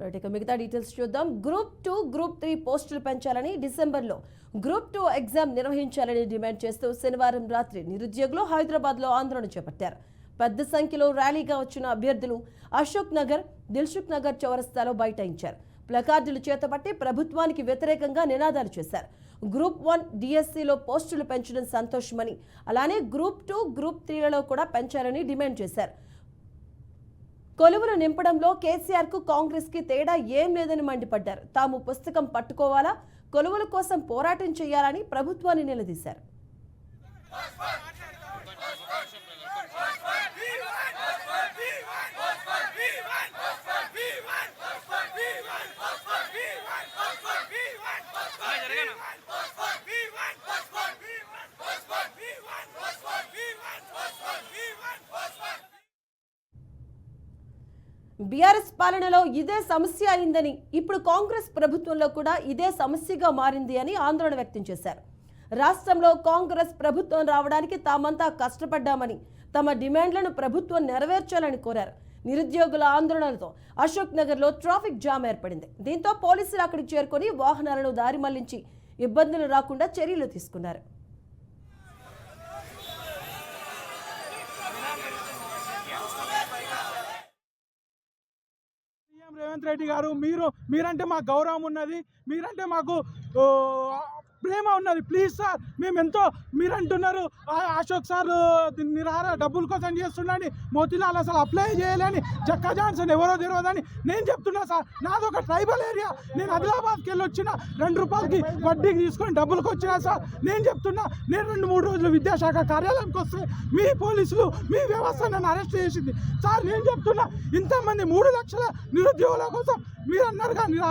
Right ఇక మిగతా details చూద్దాం. గ్రూప్ టూ గ్రూప్ త్రీ పోస్టులు పెంచాలని డిసెంబర్లో గ్రూప్ టూ ఎగ్జామ్ నిర్వహించాలని డిమాండ్ చేస్తూ శనివారం రాత్రి నిరుద్యోగులు హైదరాబాద్లో ఆందోళన చేపట్టారు. పెద్ద సంఖ్యలో ర్యాలీగా వచ్చిన అభ్యర్థులు అశోక్ నగర్ దిల్సుఖ్ నగర్ చౌరస్తాలో బైఠాయించారు. ప్లకార్డులు చేతపట్టి ప్రభుత్వానికి వ్యతిరేకంగా నినాదాలు చేశారు. గ్రూప్ వన్ డిఎస్సిలో పోస్టులు పెంచడం సంతోషమని అలానే గ్రూప్ టూ గ్రూప్ త్రీలలో కూడా పెంచాలని డిమాండ్ చేశారు. కొలువులు నింపడంలో కేసీఆర్కు కాంగ్రెస్కి తేడా ఏం లేదని మండిపడ్డారు. తాము పుస్తకం పట్టుకోవాలా? కొలువుల కోసం పోరాటం చేయాలని ప్రభుత్వాన్ని నిలదీశారు. బీఆర్ఎస్ పాలనలో ఇదే సమస్య అయిందని ఇప్పుడు కాంగ్రెస్ ప్రభుత్వంలో కూడా ఇదే సమస్యగా మారింది అని ఆందోళన వ్యక్తం చేశారు. రాష్ట్రంలో కాంగ్రెస్ ప్రభుత్వం రావడానికి తామంతా కష్టపడ్డామని తమ డిమాండ్లను ప్రభుత్వం నెరవేర్చాలని కోరారు. నిరుద్యోగుల ఆందోళనలతో అశోక్ నగర్లో ట్రాఫిక్ జామ్ ఏర్పడింది. దీంతో పోలీసులు అక్కడికి చేరుకొని వాహనాలను దారి మళ్ళించి ఇబ్బందులు రాకుండా చర్యలు తీసుకున్నారు. రేవంత్ రెడ్డి గారు మీరు మీరంటే మాకు గౌరవం ఉన్నది మీరంటే మాకు ప్రేమ ఉన్నది. ప్లీజ్ సార్ మేము ఎంతో మీరు అంటున్నారు అశోక్ సార్ దీన్ని డబ్బుల కోసం చేస్తున్నాడని మోతిలాల్ అసలు అప్లై చేయలేని చక్కా జాన్సన్ ఎవరో తెలియదని నేను చెప్తున్నా సార్ నాది ఒక ట్రైబల్ ఏరియా నేను ఆదిలాబాద్కి వెళ్ళి వచ్చిన రెండు రూపాయలకి వడ్డీకి తీసుకొని డబ్బులకు వచ్చినా సార్ నేను చెప్తున్నా నేను రెండు మూడు రోజులు విద్యాశాఖ కార్యాలయానికి వస్తే మీ పోలీసులు మీ వ్యవస్థ నన్ను అరెస్ట్ చేసింది. సార్ నేను చెప్తున్నా ఇంతమంది మూడు లక్షల నిరుద్యోగుల కోసం మీరు అన్నారుగా మీరు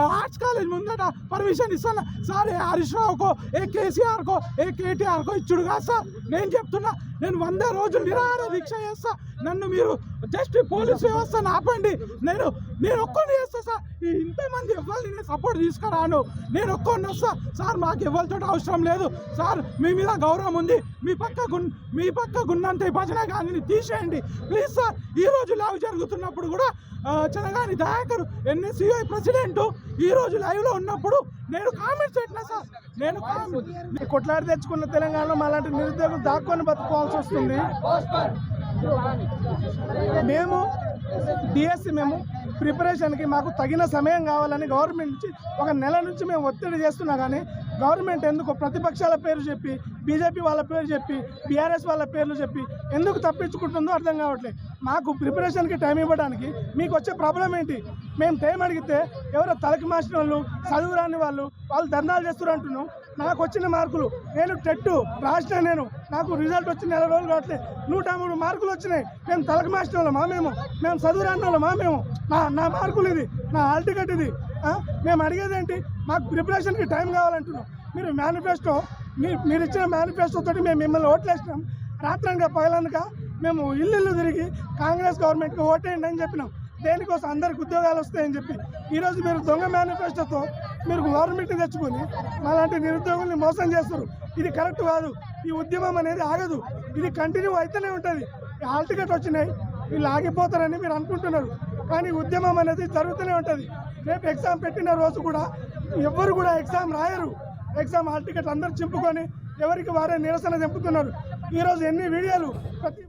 ఆర్ట్స్ కాలేజ్ ముందట పర్మిషన్ ఇస్తాను. సార్ ఏ హరీష్ రావుకో ఏ కేసీఆర్కో ఏ కేటీఆర్కో ఇచ్చుడు కాదు సార్. నేను చెప్తున్నా నేను వంద రోజులు నిరాహార దీక్ష చేస్తా. నన్ను మీరు జస్ట్ పోలీస్ వ్యవస్థను ఆపండి. నేను నేను ఒక్కడిని చేస్తా సార్. ఈ ఇంతమంది ఎవరిని నేను సపోర్ట్ తీసుకురాను. నేను ఒక్కడిని వస్తా. సార్ మాకు ఎవరితో అవసరం లేదు. సార్ మీ మీద గౌరవం ఉంది. మీ పక్క గున్ మీ పక్క గున్నంత భజన గాంధీని తీసేయండి. ప్లీజ్ సార్ ఈ రోజు జరుగుతున్నప్పుడు కూడా ఆ, చనగాని దయాకర్ ఎన్ఎస్యుఐ ప్రెసిడెంటు ఈరోజు లైవ్లో ఉన్నప్పుడు నేను కామెంట్స్ పెట్టినా సార్. నేను కొట్లాడి తెచ్చుకున్న తెలంగాణలో మాలాంటి నిరుద్యోగులు దాక్కొని బతుకోవాల్సి వస్తుంది. మేము డిఎస్సి మేము ప్రిపరేషన్కి మాకు తగిన సమయం కావాలని గవర్నమెంట్ నుంచి ఒక నెల నుంచి మేము ఒత్తిడి చేస్తున్నా కానీ గవర్నమెంట్ ఎందుకు ప్రతిపక్షాల పేరు చెప్పి బీజేపీ వాళ్ళ పేరు చెప్పి బీఆర్ఎస్ వాళ్ళ పేర్లు చెప్పి ఎందుకు తప్పించుకుంటుందో అర్థం కావట్లేదు. మాకు ప్రిపరేషన్కి టైం ఇవ్వడానికి మీకు వచ్చే ప్రాబ్లం ఏంటి? మేము టైం అడిగితే ఎవరో తలకి మార్చిన వాళ్ళు చదువు రాని వాళ్ళు వాళ్ళు ధర్నాలు చేస్తున్నారు అంటున్నాం నాకు వచ్చిన మార్కులు. నేను టెట్ రాసిన నేను. నాకు రిజల్ట్ వచ్చి నెల రోజులు కావట్లేదు నూట మూడు మార్కులు వచ్చినాయి. మేము తలకు మాసిన వాళ్ళమా మేము. మేము చదువు రాని వాళ్ళమా మేము. నా నా మార్కులు ఇది. నా హాల్ టికెట్ ఇది. మేము అడిగేది ఏంటి? మాకు ప్రిపరేషన్కి టైం కావాలంటున్నాం. మీరు మేనిఫెస్టో మీ మీరు ఇచ్చిన మేనిఫెస్టో తోటి మేము మిమ్మల్ని ఓట్లేసినాం. రాత్రనక పగలనక మేము ఇల్లు ఇల్లు తిరిగి కాంగ్రెస్ గవర్నమెంట్కి ఓటేయండి అని చెప్పినాం. దేనికోసం? అందరికి ఉద్యోగాలు వస్తాయని చెప్పి. ఈరోజు మీరు దొంగ మేనిఫెస్టోతో మీరు గవర్నమెంట్ తెచ్చుకొని అలాంటి నిరుద్యోగుల్ని మోసం చేస్తారు. ఇది కరెక్ట్ కాదు. ఈ ఉద్యమం అనేది ఆగదు. ఇది కంటిన్యూ అయితేనే ఉంటుంది. హాల్ టికెట్ వచ్చినాయి. వీళ్ళు ఆగిపోతారని మీరు అనుకుంటున్నారు. కానీ ఉద్యమం అనేది జరుగుతూనే ఉంటుంది. రేపు ఎగ్జామ్ పెట్టిన రోజు కూడా ఎవ్వరు కూడా ఎగ్జామ్ రాయరు. ఎగ్జామ్ హాల్ టికెట్ అందరూ చింపుకొని ఎవరికి వారే నిరసన చెంపుతున్నారు. ఈరోజు ఎన్ని వీడియోలు? ప్రతి